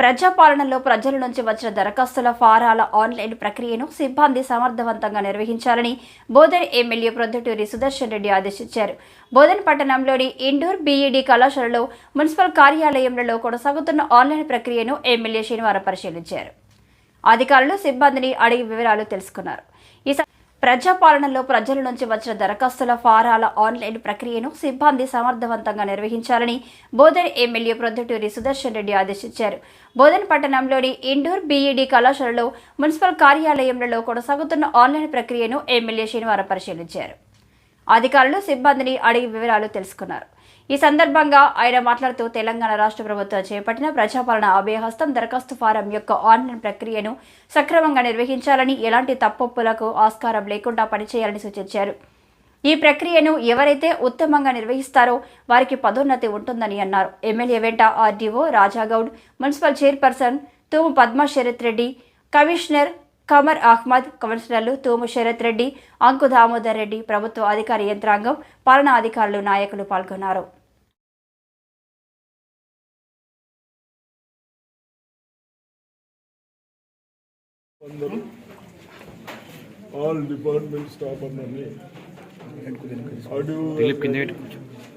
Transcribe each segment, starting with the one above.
ప్రజాపాలనలో ప్రజల నుంచి వచ్చిన దరఖాస్తుల ఫారాల ఆన్లైన్ ప్రక్రియను సిబ్బంది సమర్థవంతంగా నిర్వహించాలని బోధన్ ఎమ్మెల్యే ప్రొద్దుటూరి సుదర్శన్ రెడ్డి ఆదేశించారు. బోధన్ పట్టణంలోని ఇండోర్ బీఈడీ కళాశాలలో మున్సిపల్ కార్యాలయంలో కొనసాగుతున్న ఆన్లైన్ ప్రక్రియను ఎమ్మెల్యే శనివారం పరిశీలించారు. అధికారులు సిబ్బందిని అడిగి వివరాలు తెలుసుకున్నారు. ఈ ప్రజాపాలనలో ప్రజల నుంచి వచ్చిన దరఖాస్తుల ఫారాల ఆన్లైన్ ప్రక్రియను సిబ్బంది సమర్థవంతంగా నిర్వహించాలని బోధన్ ఎమ్మెల్యే ప్రొద్దుటూరి సుదర్శన్ రెడ్డి ఆదేశించారు. బోధన్ పట్టణంలోని ఇండోర్ బీఈడీ కళాశాలలో మున్సిపల్ కార్యాలయంలో కొనసాగుతున్న ఆన్లైన్ ప్రక్రియను ఎమ్మెల్యే శనివారం పరిశీలించారు. అధికారులు సిబ్బందిని అడిగి వివరాలు తెలుసుకున్నారు. ఈ సందర్భంగా ఆయన మాట్లాడుతూ తెలంగాణ రాష్ట్ర ప్రభుత్వం చేపట్టిన ప్రజాపాలన అభయహస్తం దరఖాస్తు ఫారం యొక్క ఆన్లైన్ ప్రక్రియను సక్రమంగా నిర్వహించాలని ఎలాంటి తప్పొప్పులకు ఆస్కారం లేకుండా పనిచేయాలని సూచించారు. ఈ ప్రక్రియను ఎవరైతే ఉత్తమంగా నిర్వహిస్తారో వారికి పదోన్నతి ఉంటుందని అన్నారు. ఎమ్మెల్యే వెంట RDO Rajagoud municipal chairperson Thumu Padma Sharath Reddy commissioner Qamar Ahmed కమిషనర్లు తూము శరత్ రెడ్డి అంకు దామోదర్ రెడ్డి ప్రభుత్వ అధికారి యంత్రాంగం పాలనా అధికారులు నాయకులు పాల్గొన్నారు. అందరూ ఆల్ డిపార్ట్మెంట్ స్టాఫ్ అందరినీ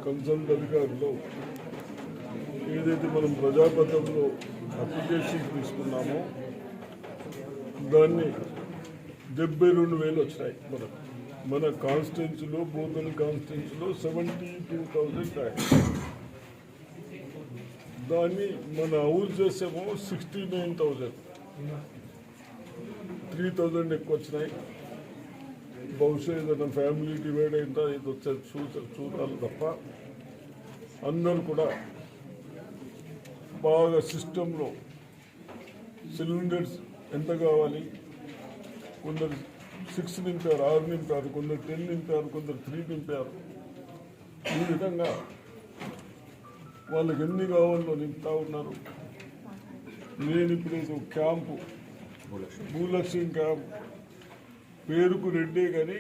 కన్సల్ట్ అధికారులు ఏదైతే మనం ప్రజాపథంలో అప్లికేషన్ తీసుకున్నామో దాన్ని డెబ్బై రెండు వేలు వచ్చినాయి మనకు. మన కాన్స్టిట్యున్సీలో బోధన్ కాన్స్టిట్యున్సీలో సెవెంటీ టూ థౌజండ్ దాన్ని మన house చేసేమో sixty nine thousand three thousand ఎక్కువ వచ్చినాయి. బహుశా ఏదైనా ఫ్యామిలీ డివైడ్ అయిందా ఇది వచ్చేది చూస చూడాలి తప్ప అందరూ కూడా బాగా సిస్టంలో సిలిండర్స్ ఎంత కావాలి? కొందరు సిక్స్ నింపారు ఆరు నింపారు కొందరు టెన్ నింపారు కొందరు త్రీ నింపారు. ఈ విధంగా వాళ్ళకి ఎన్ని కావాలో నింపుతా ఉన్నారు. నేను ఇప్పుడు క్యాంపు భూలక్ష్మి. ఇంకా పేరుకు రెడ్డే కానీ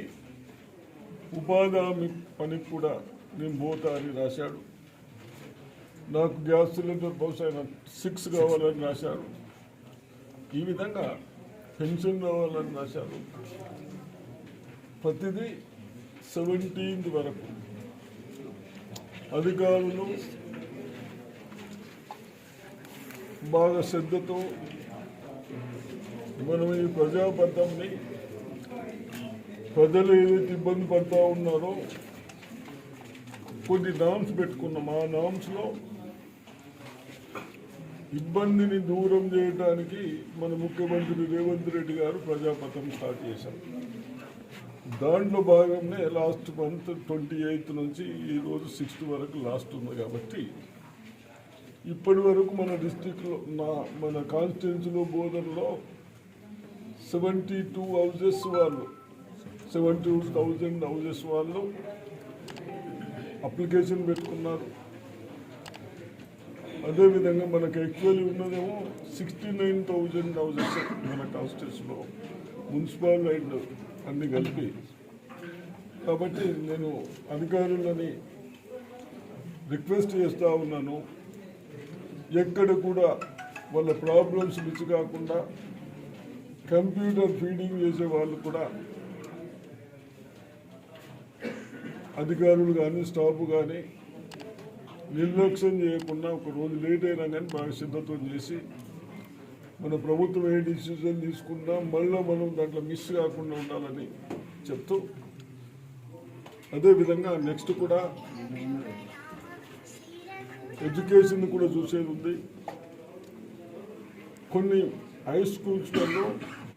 ఉపాధి హామీ పనికి కూడా నేను పోతా అని రాశాడు. నాకు గ్యాస్ సిలిండర్ బహుశా సిక్స్ కావాలని రాశారు. ఈ విధంగా పెన్షన్ కావాలని రాశారు. ప్రతిదీ సెవెంటీన్త్ వరకు. అధికారులు బాగా శ్రద్ధతో మనం ఈ ప్రజాబద్ధంని ప్రజలు ఏదైతే ఇబ్బంది పడుతూ ఉన్నారో కొన్ని నామ్స్ పెట్టుకున్నాం. ఆ నామ్స్లో ఇబ్బందిని దూరం చేయడానికి మన ముఖ్యమంత్రి రేవంత్ రెడ్డి గారు ప్రజాపథం స్టార్ట్ చేశారు. దాంట్లో భాగంగా లాస్ట్ మంత్ ట్వంటీ ఎయిత్ నుంచి ఈరోజు సిక్స్త్ వరకు లాస్ట్ ఉంది కాబట్టి ఇప్పటి వరకు మన డిస్టిక్లో నా మన కాన్స్టిట్యున్సీలో బోధనలో సెవెంటీ టూ హౌజెస్ వాళ్ళు. సెవెంటీ టూ థౌజండ్ హౌజెస్ వాళ్ళు అప్లికేషన్ పెట్టుకున్నారు. అదేవిధంగా మనకు యాక్చువల్లీ ఉన్నదేమో సిక్స్టీ నైన్ థౌజండ్ హౌజెస్ మన కాన్స్టిట్యూన్సీలో మున్సిపల్ అండ్ అన్ని కలిపి. కాబట్టి నేను అధికారులని రిక్వెస్ట్ చేస్తూ ఉన్నాను. ఎక్కడ కూడా వాళ్ళ ప్రాబ్లమ్స్ మిచ్చి కాకుండా కంప్యూటర్ ఫీడింగ్ చేసే వాళ్ళు కూడా అధికారులు కానీ స్టాఫ్ కానీ నిర్లక్ష్యం చేయకుండా ఒక రోజు లేట్ అయినా కానీ బాగా సిద్ధతో చేసి మన ప్రభుత్వం ఏ డిసిజన్ తీసుకున్నా మళ్ళీ మనం దాంట్లో మిస్ కాకుండా ఉండాలని చెప్తూ అదేవిధంగా నెక్స్ట్ కూడా ఎడ్యుకేషన్ కూడా చూసేది ఉంది. కొన్ని హై స్కూల్స్లలో